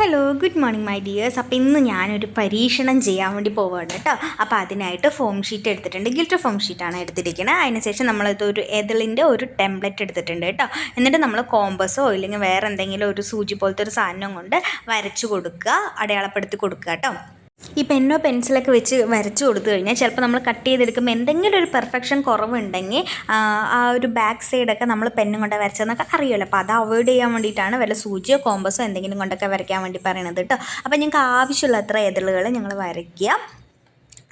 Hello good morning my dears അപ്പോൾ ഇന്ന് ഞാനൊരു പരീക്ഷണം ചെയ്യാൻ വേണ്ടി പോവുകയാണ് കേട്ടോ. അപ്പോൾ അതിനായിട്ട് ഫോം ഷീറ്റ് എടുത്തിട്ടുണ്ട്. ഗിൽറ്റർ ഫോം ഷീറ്റാണ് എടുത്തിരിക്കുന്നത് അതിനുശേഷം നമ്മളിത് ഒരു എതിളിന്റെ ഒരു ടെംപ്ലറ്റ് എടുത്തിട്ടുണ്ട് കേട്ടോ. എന്നിട്ട് നമ്മൾ കോമ്പസോ ഇല്ലെങ്കിൽ വേറെ എന്തെങ്കിലും ഒരു സൂചി പോലത്തെ ഒരു സാധനം കൊണ്ട് വരച്ചു കൊടുക്കുക അടയാളപ്പെടുത്തി കൊടുക്കുക കേട്ടോ. ഈ പെന്നോ പെൻസിലൊക്കെ വെച്ച് വരച്ചു കൊടുത്തു കഴിഞ്ഞാൽ ചിലപ്പോൾ നമ്മൾ കട്ട് ചെയ്തെടുക്കുമ്പോൾ എന്തെങ്കിലും ഒരു പെർഫെക്ഷൻ കുറവുണ്ടെങ്കിൽ ആ, ഒരു ബാക്ക് സൈഡൊക്കെ നമ്മൾ പെന്നും കൊണ്ട് വരച്ചതെന്നൊക്കെ അറിയുമല്ലോ. അപ്പോൾ അത് അവോയ്ഡ് ചെയ്യാൻ വേണ്ടിയിട്ടാണ് വല്ല സൂചിയോ കോമ്പസോ എന്തെങ്കിലും കൊണ്ടൊക്കെ വരയ്ക്കാൻ വേണ്ടി പറയണത് കേട്ടോ. അപ്പോൾ ഞങ്ങൾക്ക് ആവശ്യമുള്ള അത്ര എതിളുകൾ ഞങ്ങൾ വരയ്ക്കുക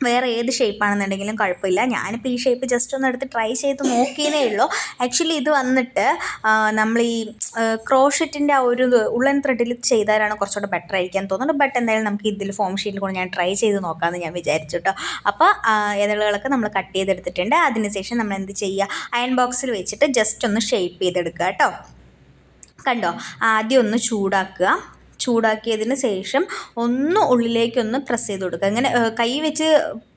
വേറെ ഏത് ഷേപ്പാണെന്നുണ്ടെങ്കിലും കുഴപ്പമില്ല. ഞാനിപ്പോൾ ഈ ഷേപ്പ് ജസ്റ്റ് ഒന്ന് എടുത്ത് ട്രൈ ചെയ്ത് നോക്കിയതേ ഉള്ളൂ. ആക്ച്വലി ഇത് വന്നിട്ട് നമ്മൾ ഈ ക്രോഷറ്റിന്റെ ആ ഒരു ഉള്ളൻ ത്രെഡിൽ ചെയ്താലാണ് കുറച്ചുകൂടെ ബെറ്റർ ആയിരിക്കാൻ തോന്നുന്നത്. ബട്ട് എന്തായാലും നമുക്ക് ഇതിൽ ഫോം ഷീറ്റിൽ കൂടെ ഞാൻ ട്രൈ ചെയ്ത് നോക്കാമെന്ന് ഞാൻ വിചാരിച്ചു കേട്ടോ അപ്പോൾ ഇതളുകളൊക്കെ നമ്മൾ കട്ട് ചെയ്തെടുത്തിട്ടുണ്ട്. അതിനുശേഷം നമ്മൾ എന്ത് ചെയ്യുക അയൺ ബോക്സിൽ വെച്ചിട്ട് ജസ്റ്റ് ഒന്ന് ഷേപ്പ് ചെയ്തെടുക്കുക കേട്ടോ കണ്ടോ? ആദ്യം ഒന്ന് ചൂടാക്കുക. ചൂടാക്കിയതിന് ശേഷം ഒന്ന് ഉള്ളിലേക്കൊന്ന് പ്രസ് ചെയ്ത് കൊടുക്കുക. അങ്ങനെ കൈ വെച്ച്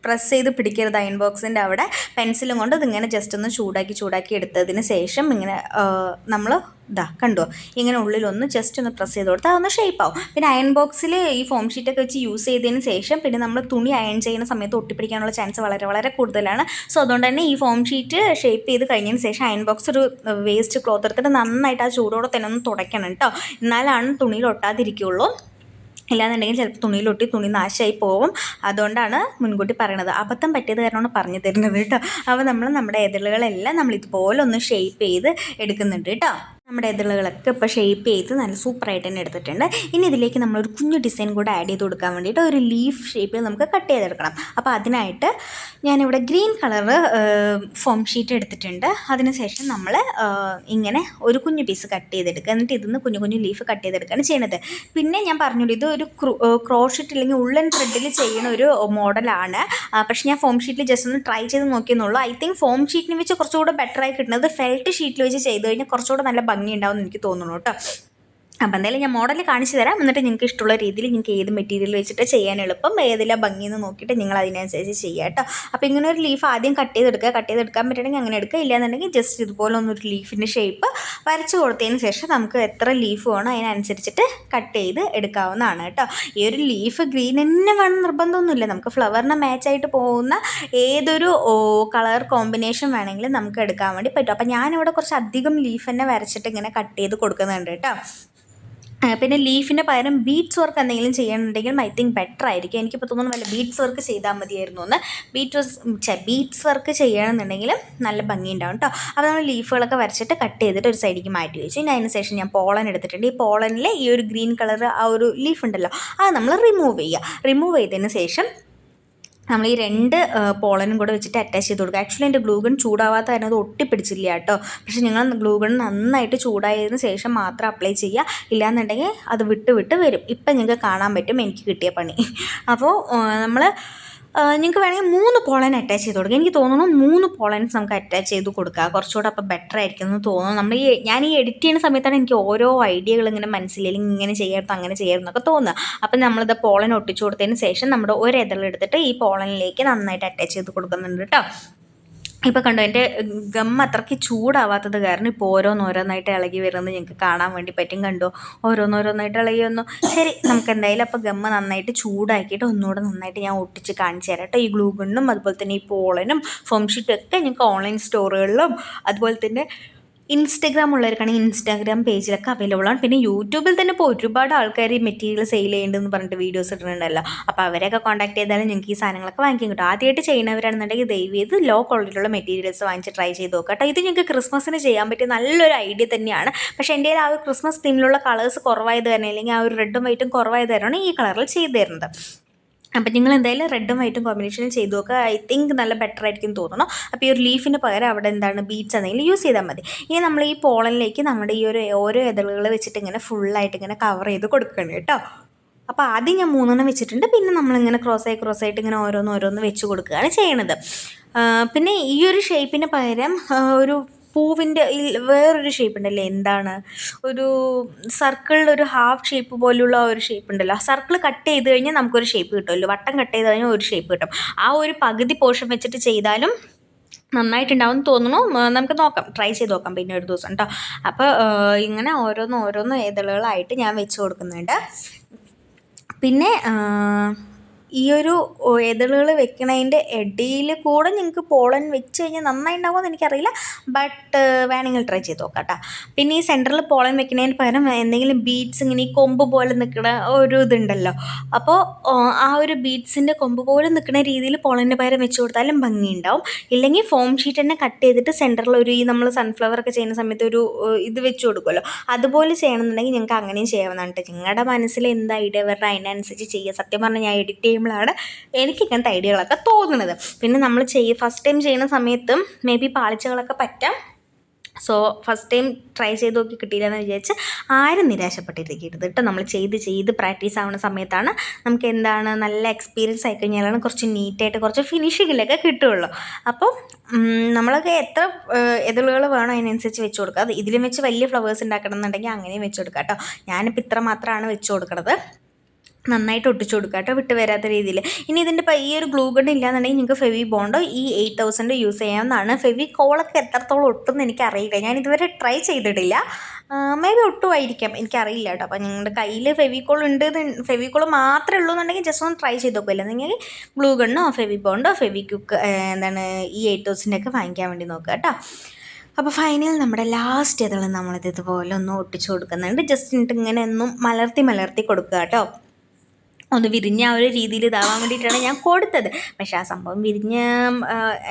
പ്രസ് ചെയ്ത് പിടിക്കരുത് അയൺ ബോക്സിന്റെ അവിടെ പെൻസിലും കൊണ്ട് ഇതിങ്ങനെ ജസ്റ്റ് ഒന്ന് ചൂടാക്കി ചൂടാക്കി എടുത്തതിന് ശേഷം ഇങ്ങനെ നമ്മൾ ഇതാ കണ്ടോ? ഇങ്ങനെ ഉള്ളിലൊന്ന് ജസ്റ്റ് ഒന്ന് പ്രസ് ചെയ്ത് കൊടുത്താൽ അതൊന്ന് ഷേപ്പ് ആവും. പിന്നെ അയൺ ബോക്സിൽ ഈ ഫോം ഷീറ്റൊക്കെ വെച്ച് യൂസ് ചെയ്തതിന് ശേഷം പിന്നെ നമ്മൾ തുണി അയൺ ചെയ്യുന്ന സമയത്ത് ഒട്ടിപ്പിടിക്കാനുള്ള ചാൻസ് വളരെ വളരെ കൂടുതലാണ്. സോ അതുകൊണ്ട് തന്നെ ഈ ഫോം ഷീറ്റ് ഷേപ്പ് ചെയ്ത് കഴിഞ്ഞതിന് ശേഷം അയൺ ബോക്സ് ഒരു വേസ്റ്റ് ക്ലോത്ത് എടുത്തിട്ട് നന്നായിട്ട് ആ ചൂടോടെ തന്നെ ഒന്ന് തുടയ്ക്കണം കേട്ടോ എന്നാലാണ് തുണിയിൽ ഒട്ടാതിരിക്കുള്ളൂ. ഇല്ലാന്നുണ്ടെങ്കിൽ ചിലപ്പോൾ തുണിയിലൊട്ടി തുണി നാശമായി പോകും അതുകൊണ്ടാണ് മുൻകൂട്ടി പറയണത്. അബദ്ധം പറ്റിയത് കാരണമാണ് പറഞ്ഞു തരുന്നത് കേട്ടോ. അപ്പോൾ നമ്മൾ നമ്മുടെ എതിലുകളെല്ലാം നമ്മൾ ഇതുപോലെ ഒന്ന് ഷേപ്പ് ചെയ്ത് എടുക്കുന്നുണ്ട് കേട്ടോ. നമ്മുടെ ഇതളുകളൊക്കെ ഇപ്പോൾ ഷേപ്പ് ചെയ്ത് നല്ല സൂപ്പറായിട്ട് തന്നെ എടുത്തിട്ടുണ്ട്. ഇനി ഇതിലേക്ക് നമ്മളൊരു കുഞ്ഞു ഡിസൈൻ കൂടെ ആഡ് ചെയ്ത് കൊടുക്കാൻ വേണ്ടിയിട്ട് ഒരു ലീഫ് ഷേപ്പിൽ നമുക്ക് കട്ട് ചെയ്തെടുക്കണം. അപ്പോൾ അതിനായിട്ട് ഞാനിവിടെ ഗ്രീൻ കളർ ഫോം ഷീറ്റ് എടുത്തിട്ടുണ്ട്. അതിനുശേഷം നമ്മൾ ഇങ്ങനെ ഒരു കുഞ്ഞു പീസ് കട്ട് ചെയ്തെടുക്കുക. എന്നിട്ട് ഇതിന്ന് കുഞ്ഞു കുഞ്ഞു ലീഫ് കട്ട് ചെയ്തെടുക്കുകയാണ് ചെയ്യുന്നത്. പിന്നെ ഞാൻ പറഞ്ഞോളൂ ഇത് ഒരു ക്രോഷിറ്റ് അല്ലെങ്കിൽ ഉള്ളൻ ത്രെഡിൽ ചെയ്യുന്ന ഒരു മോഡലാണ് പക്ഷേ ഞാൻ ഫോം ഷീറ്റിൽ ജസ്റ്റ് ഒന്ന് ട്രൈ ചെയ്ത് നോക്കിയെന്നുള്ളൂ ഐ തിങ്ക് ഫോം ഷീറ്റിന് വെച്ച് കുറച്ചുകൂടെ ബെറ്ററായി കിട്ടുന്നത് ഫെൽറ്റ് ഷീറ്റിൽ വെച്ച് ചെയ്ത് കഴിഞ്ഞാൽ കുറച്ചുകൂടെ നല്ല ഭംഗി ഉണ്ടാവും എന്ന് എനിക്ക് തോന്നുന്നു കേട്ടോ. അപ്പോൾ എന്തായാലും ഞാൻ മോഡൽ കാണിച്ചു തരാം. എന്നിട്ട് നിങ്ങൾക്ക് ഇഷ്ടമുള്ള രീതിയിൽ നിങ്ങൾക്ക് ഏത് മെറ്റീരിയൽ വെച്ചിട്ട് ചെയ്യാൻ എളുപ്പം ഏതെല്ലാം ഭംഗി എന്ന് നോക്കിയിട്ട് നിങ്ങൾ അതിനനുസരിച്ച് ചെയ്യുക കേട്ടോ അപ്പോൾ ഇങ്ങനെ ഒരു ലീഫ് ആദ്യം കട്ട് ചെയ്തെടുക്കുക. കട്ട് ചെയ്തെടുക്കാൻ പറ്റുകയാണെങ്കിൽ അങ്ങനെ എടുക്കുക. ഇല്ലാന്നുണ്ടെങ്കിൽ ജസ്റ്റ് ഇതുപോലെ ഒന്നൊരു ലീഫിന്റെ ഷേപ്പ് വരച്ച് കൊടുത്തതിന് ശേഷം നമുക്ക് എത്ര ലീഫ് വേണോ അതിനനുസരിച്ചിട്ട് കട്ട് ചെയ്ത് എടുക്കാവുന്നതാണ് കേട്ടോ ഈ ഒരു ലീഫ് ഗ്രീൻ തന്നെ വേണം നിർബന്ധമൊന്നുമില്ല. നമുക്ക് ഫ്ലവറിന് മാച്ചായിട്ട് പോകുന്ന ഏതൊരു കളർ കോമ്പിനേഷൻ വേണമെങ്കിലും നമുക്ക് എടുക്കാൻ വേണ്ടി പറ്റും. അപ്പോൾ ഞാനിവിടെ കുറച്ച് അധികം ലീഫ് തന്നെ വരച്ചിട്ട് ഇങ്ങനെ കട്ട് ചെയ്ത് കൊടുക്കുന്നുണ്ട് കേട്ടോ പിന്നെ ലീഫിന് പകരം ബീറ്റ്സ് വർക്ക് എന്തെങ്കിലും ചെയ്യണമെന്നുണ്ടെങ്കിൽ ഐ തിങ്ക് ബെറ്റർ ആയിരിക്കും. എനിക്കിപ്പോൾ തോന്നുന്നു നല്ല ബീറ്റ്സ് വർക്ക് ചെയ്താൽ മതിയായിരുന്നു എന്ന്. ബീറ്റ് ബീറ്റ്സ് വർക്ക് ചെയ്യണമെന്നുണ്ടെങ്കിൽ നല്ല ഭംഗി ഉണ്ടാവും കേട്ടോ അപ്പോൾ നമ്മൾ ലീഫുകളൊക്കെ വരച്ചിട്ട് കട്ട് ചെയ്തിട്ട് ഒരു സൈഡിലേക്ക് മാറ്റി വെച്ചു. ഇനി അതിന് ശേഷം ഞാൻ പോളൻ എടുത്തിട്ടുണ്ട്. ഈ പോളനിലെ ഈ ഒരു ഗ്രീൻ കളർ ആ ഒരു ലീഫ് ഉണ്ടല്ലോ അത് നമ്മൾ റിമൂവ് ചെയ്യുക. റിമൂവ് ചെയ്തതിന് ശേഷം നമ്മൾ ഈ രണ്ട് പോളനും കൂടെ വെച്ചിട്ട് അറ്റാച്ച് ചെയ്ത് കൊടുക്കുക. ആക്ച്വലി എന്റെ ഗ്ലൂഗൺ ചൂടാവാത്ത കാരണം അത് ഒട്ടിപ്പിടിച്ചില്ല കേട്ടോ. പക്ഷേ നിങ്ങൾ ഗ്ലൂഗൺ നന്നായിട്ട് ചൂടായതിന് ശേഷം മാത്രം അപ്ലൈ ചെയ്യുക. ഇല്ലാന്നുണ്ടെങ്കിൽ അത് വിട്ട് വിട്ട് വരും. ഇപ്പം നിങ്ങൾക്ക് കാണാൻ പറ്റും എനിക്ക് കിട്ടിയ പണി. അപ്പോൾ നമ്മൾ നിങ്ങൾക്ക് വേണമെങ്കിൽ മൂന്ന് പോളൻ അറ്റാച്ച് ചെയ്ത് കൊടുക്കുക എനിക്ക് തോന്നുന്നു മൂന്ന് പോളൻസ് നമുക്ക് അറ്റാച്ച് ചെയ്ത് കൊടുക്കുക കുറച്ചുകൂടെ അപ്പോൾ ബെറ്റർ ആയിരിക്കും എന്ന് തോന്നുന്നു. നമ്മൾ ഈ ഞാൻ ഈ എഡിറ്റ് ചെയ്യുന്ന സമയത്താണ് എനിക്ക് ഓരോ ഐഡിയകൾ ഇങ്ങനെ മനസ്സിലായി. ഇങ്ങനെ ചെയ്യരുത് അങ്ങനെ ചെയ്യായിരുന്നു എന്നൊക്കെ തോന്നുക അപ്പം നമ്മളിത് പോളൻ ഒട്ടിച്ചു കൊടുത്തതിന് ശേഷം നമ്മുടെ ഒരു എതിളെടുത്തിട്ട് ഈ പോളനിലേക്ക് നന്നായിട്ട് അറ്റാച്ച് ചെയ്ത് കൊടുക്കുന്നുണ്ട് കേട്ടോ. ഇപ്പോൾ കണ്ടോ എന്റെ ഗം അത്രയ്ക്ക് ചൂടാവാത്തത് കാരണം ഇപ്പോൾ ഓരോന്നോരോന്നായിട്ട് ഇളകി വരുന്നത് ഞങ്ങൾക്ക് കാണാൻ വേണ്ടി പറ്റും കണ്ടോ? ഓരോന്നോരോന്നായിട്ട് ഇളകി വന്നു. ശരി നമുക്ക് എന്തായാലും അപ്പോൾ ഗമ്മ നന്നായിട്ട് ചൂടാക്കിയിട്ട് ഒന്നുകൂടെ നന്നായിട്ട് ഞാൻ ഒട്ടിച്ച് കാണിച്ചു തരാം കേട്ടോ. ഈ ഗ്ലൂ ഗണ്ണും അതുപോലെ തന്നെ ഈ പോളനും ഫോം ഷീറ്റും ഒക്കെ ഞങ്ങൾക്ക് ഓൺലൈൻ സ്റ്റോറുകളിലും അതുപോലെ തന്നെ ഇൻസ്റ്റഗ്രാം ഉള്ളവർക്കാണെങ്കിൽ ഇൻസ്റ്റാഗ്രാം പേജിലൊക്കെ അവൈലബിൾ ആണ്. പിന്നെ യൂട്യൂബിൽ തന്നെ ഇപ്പോൾ ഒരുപാട് ആൾക്കാർ ഈ മെറ്റീരിയൽ സെയിൽ ചെയ്യുന്നുണ്ടെന്ന് പറഞ്ഞിട്ട് വീഡിയോസ് ഇടുന്നുണ്ടല്ലോ. അപ്പോൾ അവരെയൊക്കെ കോൺടാക്ട് ചെയ്താലും ഞങ്ങൾക്ക് ഈ സാധനങ്ങളൊക്കെ വാങ്ങിക്കും കിട്ടും. ആദ്യമായിട്ട് ചെയ്യുന്നവരാണെന്നുണ്ടെങ്കിൽ ദയവ് ചെയ്ത് ലോ ക്വാളിറ്റിയുള്ള മെറ്റീരിയൽസ് വാങ്ങിച്ച് ട്രൈ ചെയ്ത് നോക്കുക കേട്ടോ. ഇത് ഞങ്ങൾക്ക് ക്രിസ്മസിന് ചെയ്യാൻ പറ്റിയ നല്ലൊരു ഐഡിയ തന്നെയാണ്. പക്ഷേ എന്റെ ആ ഒരു ക്രിസ്മസ് തീമിലുള്ള കളേഴ്സ് കുറവായത് തന്നെ അല്ലെങ്കിൽ ആ ഒരു റെഡും വൈറ്റും കുറവായത് തന്നെയാണ് ഈ കളറിൽ ചെയ്തു തരുന്നത്. അപ്പം നിങ്ങൾ എന്തായാലും റെഡും വൈറ്റും കോമ്പിനേഷനിൽ ചെയ്ത് നോക്കുക. ഐ തിങ്ക് നല്ല ബെറ്റർ ആയിരിക്കും തോന്നുന്നു. അപ്പോൾ ഈ ഒരു ലീഫിന് പകരം അവിടെ എന്താണ് ബീറ്റ്സ് എന്തെങ്കിലും യൂസ് ചെയ്താൽ മതി. ഇനി നമ്മൾ ഈ പോളനിലേക്ക് നമ്മുടെ ഈ ഒരു ഓരോ ഇതളുകൾ വെച്ചിട്ട് ഇങ്ങനെ ഫുള്ളായിട്ട് ഇങ്ങനെ കവർ ചെയ്ത് കൊടുക്കണം കേട്ടോ. അപ്പോൾ ആദ്യം ഞാൻ മൂന്നെണ്ണം വെച്ചിട്ടുണ്ട്. പിന്നെ നമ്മളിങ്ങനെ ക്രോസ് ആയി ക്രോസ് ആയിട്ട് ഇങ്ങനെ ഓരോന്ന് ഓരോന്ന് വെച്ച് കൊടുക്കുകയാണ് ചെയ്യണത്. പിന്നെ ഈ ഒരു ഷേപ്പിന് പകരം ഒരു പൂവിന്റെ വേറൊരു ഷേപ്പ് ഉണ്ടല്ലേ? എന്താണ്? ഒരു സർക്കിളിൽ ഒരു ഹാഫ് ഷേപ്പ് പോലുള്ള ഒരു ഷേപ്പ് ഉണ്ടല്ലോ. ആ സർക്കിൾ കട്ട് ചെയ്ത് കഴിഞ്ഞാൽ നമുക്കൊരു ഷേപ്പ് കിട്ടുമല്ലോ. വട്ടം കട്ട് ചെയ്ത് കഴിഞ്ഞാൽ ഒരു ഷേപ്പ് കിട്ടും. ആ ഒരു പകുതി പോർഷൻ വെച്ചിട്ട് ചെയ്താലും നന്നായിട്ടുണ്ടാവും തോന്നുന്നു. നമുക്ക് നോക്കാം. ട്രൈ ചെയ്ത് നോക്കാം പിന്നെ ഒരു ദിവസം കേട്ടോ അപ്പോൾ ഇങ്ങനെ ഓരോന്ന് ഓരോന്ന് ഇതളുകളായിട്ട് ഞാൻ വെച്ച് കൊടുക്കുന്നുണ്ട്. പിന്നെ ഈ ഒരു എതളുകൾ വെക്കണതിന്റെ ഇടയിൽ കൂടെ നിങ്ങൾക്ക് പോളൻ വെച്ച് കഴിഞ്ഞാൽ നന്നായി ഉണ്ടാവുമെന്ന് എനിക്കറിയില്ല. ബട്ട് വേണമെങ്കിൽ ട്രൈ ചെയ്ത് നോക്കാം കേട്ടോ പിന്നെ ഈ സെന്ററിൽ പോളൻ വെക്കുന്നതിന് പകരം എന്തെങ്കിലും ബീഡ്സ് ഇങ്ങനെ ഈ കൊമ്പ് പോലെ നിൽക്കുന്ന ഒരു ഇതുണ്ടല്ലോ. അപ്പോൾ ആ ഒരു ബീഡ്സിന്റെ കൊമ്പ് പോലെ നിൽക്കുന്ന രീതിയിൽ പോളന്റെ പകരം വെച്ച് കൊടുത്താലും ഭംഗിയുണ്ടാവും. ഇല്ലെങ്കിൽ ഫോം ഷീറ്റ് തന്നെ കട്ട് ചെയ്തിട്ട് സെന്ററിൽ ഒരു ഈ നമ്മൾ സൺഫ്ലവർ ഒക്കെ ചെയ്യുന്ന സമയത്ത് ഒരു ഇത് വെച്ച് കൊടുക്കുമല്ലോ. അതുപോലെ ചെയ്യണമെന്നുണ്ടെങ്കിൽ ഞങ്ങൾക്ക് അങ്ങനെയും ചെയ്യാവുന്നതാണ് കേട്ടോ. നിങ്ങളുടെ മനസ്സിൽ എന്ത് ഐഡിയ വരണം അതിനനുസരിച്ച് ചെയ്യുക. സത്യം പറഞ്ഞാൽ ഞാൻ എഡിറ്റ് ചെയ്യുമ്പോഴാണ് എനിക്ക് ഇങ്ങനത്തെ ഐഡിയകളൊക്കെ തോന്നുന്നത്. പിന്നെ നമ്മൾ ചെയ്യ ഫസ്റ്റ് ടൈം ചെയ്യുന്ന സമയത്തും മേ ബി പാളിച്ചകളൊക്കെ പറ്റാം. സോ ഫസ്റ്റ് ടൈം ട്രൈ ചെയ്ത് നോക്കി കിട്ടിയില്ലെന്ന് വിചാരിച്ച് ആരും നിരാശപ്പെട്ടിരിക്കരുത് കേട്ടോ. നമ്മൾ ചെയ്ത് ചെയ്ത് പ്രാക്ടീസ് ആവുന്ന സമയത്താണ് നമുക്ക് എന്താണ് നല്ല എക്സ്പീരിയൻസ് ആയി കഴിഞ്ഞാലാണ് കുറച്ച് നീറ്റായിട്ട് കുറച്ച് ഫിനിഷിങ്ങിലൊക്കെ കിട്ടുകയുള്ളൂ അപ്പോൾ നമ്മളൊക്കെ എത്ര എതിളുകൾ വേണോ അതിനനുസരിച്ച് വെച്ച് കൊടുക്കുക. അത് ഇതിലും വെച്ച് വലിയ ഫ്ലവേഴ്സ് ഉണ്ടാക്കണം എന്നുണ്ടെങ്കിൽ അങ്ങനെയും വെച്ച് കൊടുക്കാം കേട്ടോ. ഞാനിപ്പോൾ ഇത്ര മാത്രമാണ് വെച്ച് കൊടുക്കുന്നത് നന്നായിട്ട് ഒട്ടിച്ചു കൊടുക്കുക കേട്ടോ വിട്ട് വരാത്ത രീതിയിൽ. ഇനി ഇതിന്റെ ഈ ഒരു ഗ്ലൂ ഗൺ ഇല്ലാന്നുണ്ടെങ്കിൽ നിങ്ങൾക്ക് ഫെവി ബോണ്ടോ ഈ എയ്റ്റ് തൗസൻഡ് യൂസ് ചെയ്യാവുന്നതാണ്. ഫെവി കോളൊക്കെ എത്രത്തോളം ഒട്ടുമെന്ന് എനിക്കറിയില്ല. ഞാൻ ഇതുവരെ ട്രൈ ചെയ്തിട്ടില്ല. മേ ബി ഒട്ടുമായിരിക്കാം. എനിക്കറിയില്ല കേട്ടോ. അപ്പോൾ നിങ്ങളുടെ കയ്യിൽ ഫെവിക്കോൾ ഉണ്ട് ഫെവിക്കോൾ മാത്രമേ ഉള്ളൂ എന്നുണ്ടെങ്കിൽ ജസ്റ്റ് ഒന്ന് ട്രൈ ചെയ്ത് നോക്കില്ല നിങ്ങൾ ഗ്ലൂ ഗണ്ണോ ഫെവി ബോണ്ടോ ഫെവി കുക്ക് എന്താണ് ഈ എയ്റ്റ് തൗസൻഡ് ഒക്കെ വാങ്ങിക്കാൻ വേണ്ടി നോക്കുക കേട്ടോ. അപ്പോൾ ഫൈനൽ നമ്മുടെ ലാസ്റ്റ് ഇതുള്ള നമ്മളിത് ഇതുപോലെ ഒന്ന് ഒട്ടിച്ചു കൊടുക്കുന്നുണ്ട് ജസ്റ്റ് ഇങ്ങനെ ഒന്നും മലർത്തി മലർത്തി കൊടുക്കുക കേട്ടോ. ഒന്ന് വിരിഞ്ഞ ആ ഒരു രീതിയിൽ ഇതാവാൻ വേണ്ടിയിട്ടാണ് ഞാൻ കൊടുത്തത്. പക്ഷേ ആ സംഭവം വിരിഞ്ഞ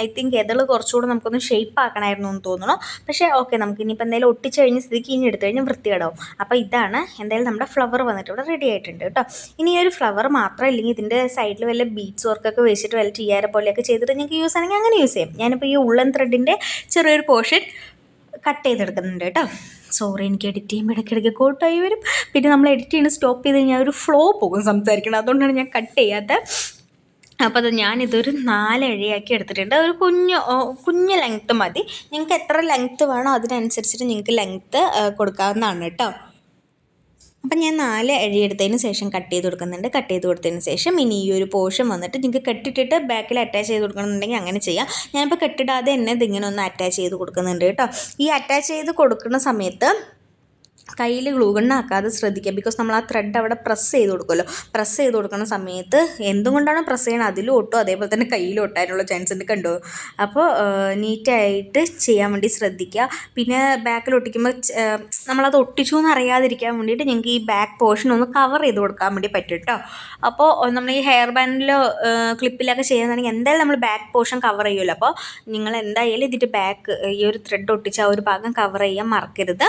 ഐ തിങ്ക് എതൾ കുറച്ചുകൂടെ നമുക്കൊന്ന് ഷേപ്പ് ആക്കണമായിരുന്നു എന്ന് തോന്നുന്നു. പക്ഷേ ഓക്കെ നമുക്ക് ഇനിയിപ്പോൾ എന്തായാലും ഒട്ടിച്ച് കഴിഞ്ഞ് സ്ഥിതിക്ക് ഇനി എടുത്തു കഴിഞ്ഞാൽ വൃത്തികേടാവും. അപ്പോൾ ഇതാണ് എന്തായാലും നമ്മുടെ ഫ്ലവർ വന്നിട്ട് ഇവിടെ റെഡി ആയിട്ടുണ്ട് കേട്ടോ. ഇനി ഈ ഒരു ഫ്ലവർ മാത്രം ഇല്ലെങ്കിൽ ഇതിന്റെ സൈഡിൽ വല്ല ബീഡ്സ് വർക്കൊക്കെ വെച്ചിട്ട് വല്ല ടീയാര പോലെയൊക്കെ ചെയ്തിട്ട് ഞങ്ങൾക്ക് യൂസ് ആണെങ്കിൽ അങ്ങനെ യൂസ് ചെയ്യാം. ഞാനിപ്പോൾ ഈ ഉള്ളൻ ത്രെഡിന്റെ ചെറിയൊരു പോർഷൻ കട്ട് ചെയ്തെടുക്കുന്നുണ്ട് കേട്ടോ. സോറി എനിക്ക് എഡിറ്റ് ചെയ്യുമ്പോൾ ഇടയ്ക്കിടയ്ക്ക് കോട്ടായി വരും. പിന്നെ നമ്മൾ എഡിറ്റ് ചെയ്യുന്ന സ്റ്റോപ്പ് ചെയ്ത് കഴിഞ്ഞാൽ ഒരു ഫ്ലോ പോകും സംസാരിക്കണം. അതുകൊണ്ടാണ് ഞാൻ കട്ട് ചെയ്യാത്ത. അപ്പോൾ അത് ഞാനിതൊരു നാലഴയാക്കി എടുത്തിട്ടുണ്ട്. ഒരു കുഞ്ഞു കുഞ്ഞു ലെങ്ത്ത് മതി. നിങ്ങൾക്ക് എത്ര ലെങ്ത്ത് വേണോ അതിനനുസരിച്ചിട്ട് നിങ്ങൾക്ക് ലെങ്ത്ത് കൊടുക്കാവുന്നതാണ് കേട്ടോ. അപ്പം ഞാൻ നാല് അഴിയെടുത്തതിന് ശേഷം കട്ട് ചെയ്ത് കൊടുക്കുന്നുണ്ട്. കട്ട് ചെയ്ത് കൊടുത്തതിന് ശേഷം ഇനി ഈ ഒരു പോർഷൻ വന്നിട്ട് നിങ്ങൾക്ക് കെട്ടിട്ടിട്ട് ബാക്കിൽ അറ്റാച്ച് ചെയ്ത് കൊടുക്കണമെന്നുണ്ടെങ്കിൽ അങ്ങനെ ചെയ്യാം. ഞാനിപ്പോൾ കെട്ടിടാതെ തന്നെ ഇതിങ്ങനെ ഒന്ന് അറ്റാച്ച് ചെയ്ത് കൊടുക്കുന്നുണ്ട് കേട്ടോ. ഈ അറ്റാച്ച് ചെയ്ത് കൊടുക്കുന്ന സമയത്ത് കയ്യിൽ ഗ്ലൂഗണ്ണാക്കാതെ ശ്രദ്ധിക്കുക. ബിക്കോസ് നമ്മൾ ആ ത്രെഡ് അവിടെ പ്രസ് ചെയ്ത് കൊടുക്കുമല്ലോ. പ്രസ് ചെയ്ത് കൊടുക്കുന്ന സമയത്ത് എന്തുകൊണ്ടാണ് പ്രസ് ചെയ്യണം അതിലും ഒട്ടും അതേപോലെ തന്നെ കയ്യിലും ഒട്ടാനുള്ള ചാൻസ് ഉണ്ട് കണ്ടോ? അപ്പോൾ നീറ്റായിട്ട് ചെയ്യാൻ വേണ്ടി ശ്രദ്ധിക്കുക. പിന്നെ ബാക്കിൽ ഒട്ടിക്കുമ്പോൾ നമ്മളത് ഒട്ടിച്ചു എന്ന് അറിയാതിരിക്കാൻ വേണ്ടിയിട്ട് ഞങ്ങൾക്ക് ഈ ബാക്ക് പോർഷൻ ഒന്ന് കവർ ചെയ്ത് കൊടുക്കാൻ വേണ്ടി പറ്റും കേട്ടോ. അപ്പോൾ നമ്മൾ ഈ ഹെയർ ബാൻഡിലോ ക്ലിപ്പിലൊക്കെ ചെയ്യുന്നതാണെങ്കിൽ എന്തായാലും നമ്മൾ ബാക്ക് പോർഷൻ കവർ ചെയ്യുമല്ലോ. അപ്പോൾ നിങ്ങൾ എന്തായാലും ഇതിന്റെ ബാക്ക് ഈ ഒരു ത്രെഡ് ഒട്ടിച്ച് ആ ഒരു ഭാഗം കവർ ചെയ്യാൻ മറക്കരുത്.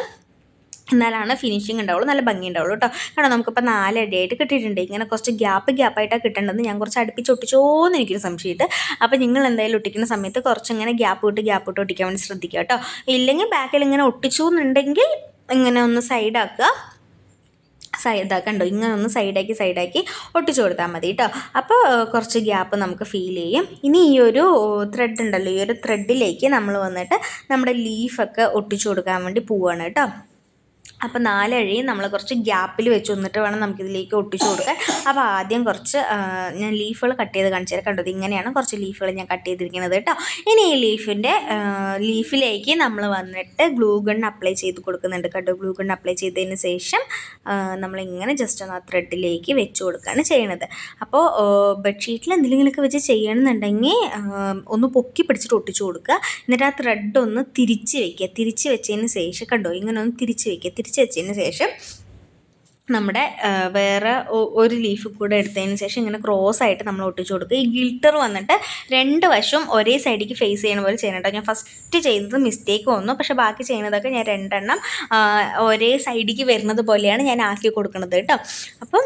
എന്നാലാണ് ഫിനിഷിങ് ഉണ്ടാവുള്ളൂ നല്ല ഭംഗി ഉണ്ടാവുള്ളൂ കേട്ടോ കാരണം നമുക്കിപ്പോൾ നാലടിയായിട്ട് കിട്ടിയിട്ടുണ്ട്. ഇങ്ങനെ കുറച്ച് ഗ്യാപ്പ് ഗ്യാപ്പായിട്ടാണ് കിട്ടേണ്ടത്. ഞാൻ കുറച്ച് അടുപ്പിച്ച് ഒട്ടിച്ചോന്ന് എനിക്കൊരു സംശയമായിട്ട്. അപ്പോൾ നിങ്ങൾ എന്തായാലും ഒട്ടിക്കുന്ന സമയത്ത് കുറച്ചിങ്ങനെ ഗ്യാപ്പ് വിട്ട് ഗ്യാപ്പ് വിട്ട് ഒട്ടിക്കാൻ വേണ്ടി ശ്രദ്ധിക്കുക കേട്ടോ ഇല്ലെങ്കിൽ ബാക്കിൽ ഇങ്ങനെ ഒട്ടിച്ചു എന്നുണ്ടെങ്കിൽ ഇങ്ങനെ ഒന്ന് സൈഡാക്കുക സൈഡാക്കണ്ടോ കണ്ടോ ഇങ്ങനെ ഒന്ന് സൈഡാക്കി സൈഡാക്കി ഒട്ടിച്ചു കൊടുത്താൽ മതി കേട്ടോ അപ്പോൾ കുറച്ച് ഗ്യാപ്പ് നമുക്ക് ഫീൽ ചെയ്യും. ഇനി ഈ ഒരു ത്രെഡ് ഉണ്ടല്ലോ ഈ ഒരു ത്രെഡിലേക്ക് നമ്മൾ വന്നിട്ട് നമ്മുടെ ലീഫൊക്കെ ഒട്ടിച്ചു കൊടുക്കാൻ വേണ്ടി പോവുകയാണ് കേട്ടോ അപ്പോൾ നാലഴിയും നമ്മൾ കുറച്ച് ഗ്യാപ്പിൽ വെച്ച് വന്നിട്ട് വേണം നമുക്കിതിലേക്ക് ഒട്ടിച്ചു കൊടുക്കാൻ. അപ്പോൾ ആദ്യം കുറച്ച് ഞാൻ ലീഫുകൾ കട്ട് ചെയ്ത് കാണിച്ചു തരാം. കണ്ടത് ഇങ്ങനെയാണ് കുറച്ച് ലീഫുകൾ ഞാൻ കട്ട് ചെയ്തിരിക്കുന്നത് കേട്ടോ. ഇനി ഈ ലീഫിന്റെ ലീഫിലേക്ക് നമ്മൾ വന്നിട്ട് ഗ്ലൂ ഗൺ അപ്ലൈ ചെയ്ത് കൊടുക്കുന്നുണ്ട് കേട്ടോ. ഗ്ലൂ ഗൺ അപ്ലൈ ചെയ്തതിന് ശേഷം നമ്മളിങ്ങനെ ജസ്റ്റ് ഒന്ന് ആ ത്രെഡിലേക്ക് വെച്ച് കൊടുക്കുകയാണ് ചെയ്യണത്. അപ്പോൾ ബെഡ്ഷീറ്റിൽ എന്തെങ്കിലുമൊക്കെ വെച്ച് ചെയ്യണമെന്നുണ്ടെങ്കിൽ ഒന്ന് പൊക്കി പിടിച്ചിട്ട് ഒട്ടിച്ചു കൊടുക്കുക. എന്നിട്ട് ആ ത്രെഡ് ഒന്ന് തിരിച്ച് വെക്കുക. തിരിച്ച് വെച്ചതിന് ശേഷം കണ്ടോ ഇങ്ങനെ ഒന്ന് തിരിച്ച് വെക്കുക. തിരിച്ച് വെച്ചതിന് ശേഷം നമ്മുടെ വേറെ ഒരു ലീഫ് കൂടെ എടുത്തതിന് ശേഷം ഇങ്ങനെ ക്രോസ് ആയിട്ട് നമ്മൾ ഒട്ടിച്ചു കൊടുക്കുക. ഈ ഗിൽട്ടർ വന്നിട്ട് രണ്ട് വശവും ഒരേ സൈഡിലേക്ക് ഫേസ് ചെയ്യണ പോലെ ചെയ്യണം കേട്ടോ. ഞാൻ ഫസ്റ്റ് ചെയ്തത് മിസ്റ്റേക്ക് വന്നു. പക്ഷേ ബാക്കി ചെയ്യുന്നതൊക്കെ ഞാൻ രണ്ടെണ്ണം ഒരേ സൈഡിലേക്ക് വരുന്നത് പോലെയാണ് ഞാൻ ആക്കി കൊടുക്കുന്നത് കേട്ടോ. അപ്പം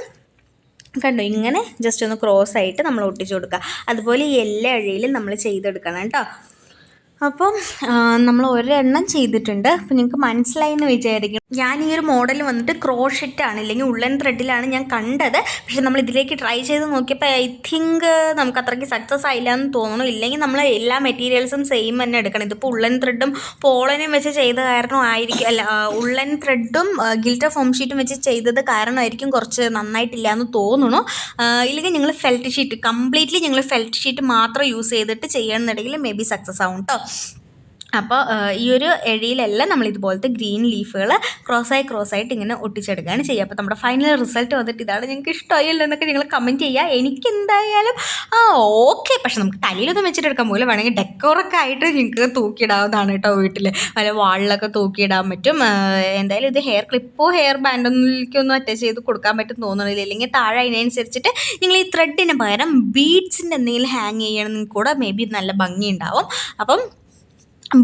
കണ്ടോ ഇങ്ങനെ ജസ്റ്റ് ഒന്ന് ക്രോസ് ആയിട്ട് നമ്മൾ ഒട്ടിച്ചു കൊടുക്കുക. അതുപോലെ ഈ എല്ലാ അഴയിലും നമ്മൾ ചെയ്തെടുക്കണം കേട്ടോ. അപ്പം നമ്മൾ ഒരെണ്ണം ചെയ്തിട്ടുണ്ട്. അപ്പം നിങ്ങൾക്ക് മനസ്സിലായി എന്ന് വിചാരിക്കും ഞാൻ ഈ ഒരു മോഡൽ വന്നിട്ട് ക്രോഷെറ്റാണ് ഇല്ലെങ്കിൽ ഉള്ളൻ ത്രെഡിലാണ് ഞാൻ കണ്ടത്. പക്ഷെ നമ്മൾ ഇതിലേക്ക് ട്രൈ ചെയ്ത് നോക്കിയപ്പോൾ ഐ തിങ്ക് നമുക്ക് അത്രയ്ക്ക് സക്സസ് ആയില്ല എന്ന് തോന്നുന്നു. ഇല്ലെങ്കിൽ നമ്മൾ എല്ലാ മെറ്റീരിയൽസും സെയിം തന്നെ എടുക്കണം. ഇതിപ്പോൾ ഉള്ളൻ ത്രെഡും പോളനും വെച്ച് ചെയ്ത കാരണം ആയിരിക്കും അല്ല ഉള്ളൻ ത്രെഡും ഗിൽറ്റർ ഫോം ഷീറ്റും വെച്ച് ചെയ്തത് കാരണമായിരിക്കും കുറച്ച് നന്നായിട്ടില്ല എന്ന് തോന്നുന്നു ഇല്ലെങ്കിൽ ഞങ്ങൾ ഫെൽറ്റ് ഷീറ്റ് കംപ്ലീറ്റ്ലി ഞങ്ങൾ ഫെൽറ്റ് ഷീറ്റ് മാത്രം യൂസ് ചെയ്തിട്ട് ചെയ്യണമെന്നുണ്ടെങ്കിൽ മേ ബി സക്സസ് ആവും കേട്ടോ അപ്പോൾ ഈ ഒരു എഴിയിലെല്ലാം നമ്മൾ ഇതുപോലത്തെ ഗ്രീൻ ലീഫുകൾ ക്രോസായി ക്രോസായിട്ട് ഇങ്ങനെ ഒട്ടിച്ചെടുക്കുകയാണ് ചെയ്യുക. അപ്പോൾ നമ്മുടെ ഫൈനൽ റിസൾട്ട് വന്നിട്ട് ഇതാണ് ഞങ്ങൾക്ക് ഇഷ്ടമായില്ലോ എന്നൊക്കെ നിങ്ങൾ കമന്റ് ചെയ്യുക. എനിക്ക് എന്തായാലും ആ ഓക്കെ. പക്ഷെ നമുക്ക് തലയിലൊന്നും വെച്ചിട്ട് എടുക്കാൻ പോകില്ല. വേണമെങ്കിൽ ഡെക്കോറൊക്കെ ആയിട്ട് നിങ്ങൾക്ക് തൂക്കിയിടാവുന്നതാണ് കേട്ടോ വീട്ടിൽ വല്ല വാളിലൊക്കെ തൂക്കിയിടാൻ പറ്റും. എന്തായാലും ഇത് ഹെയർ ക്ലിപ്പോ ഹെയർ ബാൻഡൊന്നിലേക്കൊന്നും അറ്റാച്ച് ചെയ്ത് കൊടുക്കാൻ പറ്റും തോന്നുന്നില്ല ഇല്ലെങ്കിൽ താഴെ അതിനനുസരിച്ചിട്ട് നിങ്ങൾ ഈ ത്രെഡിന് പകരം ബീഡ്സിന്റെ എന്തെങ്കിലും ഹാങ് ചെയ്യണമെങ്കിൽ കൂടെ മേ ബി നല്ല ഭംഗി ഉണ്ടാവും അപ്പം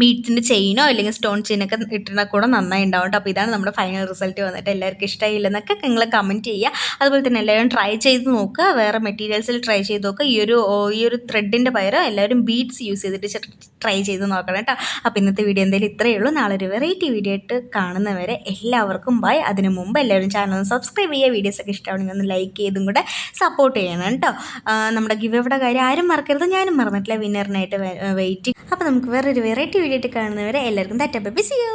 ബീഡ്സിന്റെ ചെയിനോ അല്ലെങ്കിൽ സ്റ്റോൺ ചെയിനൊക്കെ ഇട്ടിരുന്നാൽ കൂടെ നന്നായി ഉണ്ടാവും കേട്ടോ. അപ്പോൾ ഇതാണ് നമ്മുടെ ഫൈനൽ റിസൾട്ട് വന്നിട്ട് എല്ലാവർക്കും ഇഷ്ടമായില്ലെന്നൊക്കെ നിങ്ങൾ കമന്റ് ചെയ്യുക. അതുപോലെ തന്നെ എല്ലാവരും ട്രൈ ചെയ്ത് നോക്കുക. വേറെ മെറ്റീരിയൽസിൽ ട്രൈ ചെയ്ത് നോക്കുക. ഈ ഒരു ഈ ഒരു ത്രെഡിന്റെ പകരം എല്ലാവരും ബീഡ്സ് യൂസ് ചെയ്തിട്ട് ട്രൈ ചെയ്ത് നോക്കണം കേട്ടോ. അപ്പോൾ ഇന്നത്തെ വീഡിയോ എന്തായാലും ഇത്രയേ ഉള്ളൂ. നാളെ ഒരു വെറൈറ്റി വീഡിയോ ആയിട്ട് കാണുന്നവരെ എല്ലാവർക്കും ബൈ അതിന് മുമ്പ് എല്ലാവരും ചാനൽ ഒന്ന് സബ്സ്ക്രൈബ് ചെയ്യുക. വീഡിയോസൊക്കെ ഇഷ്ടമാണെങ്കിൽ ഒന്ന് ലൈക്ക് ചെയ്തും കൂടെ സപ്പോർട്ട് ചെയ്യണം കേട്ടോ. നമ്മുടെ ഗിവ് എവിടെ കാര്യം ആരും മറക്കരുത്. ഞാനും മറന്നിട്ടില്ല. വിന്നറിനായിട്ട് വെയിറ്റ് അപ്പോൾ നമുക്ക് വേറൊരു വെറൈറ്റി വീഡിയോ ആയിട്ട് കാണുന്നവരെ എല്ലാവർക്കും തറ്റ ബൈ സി യു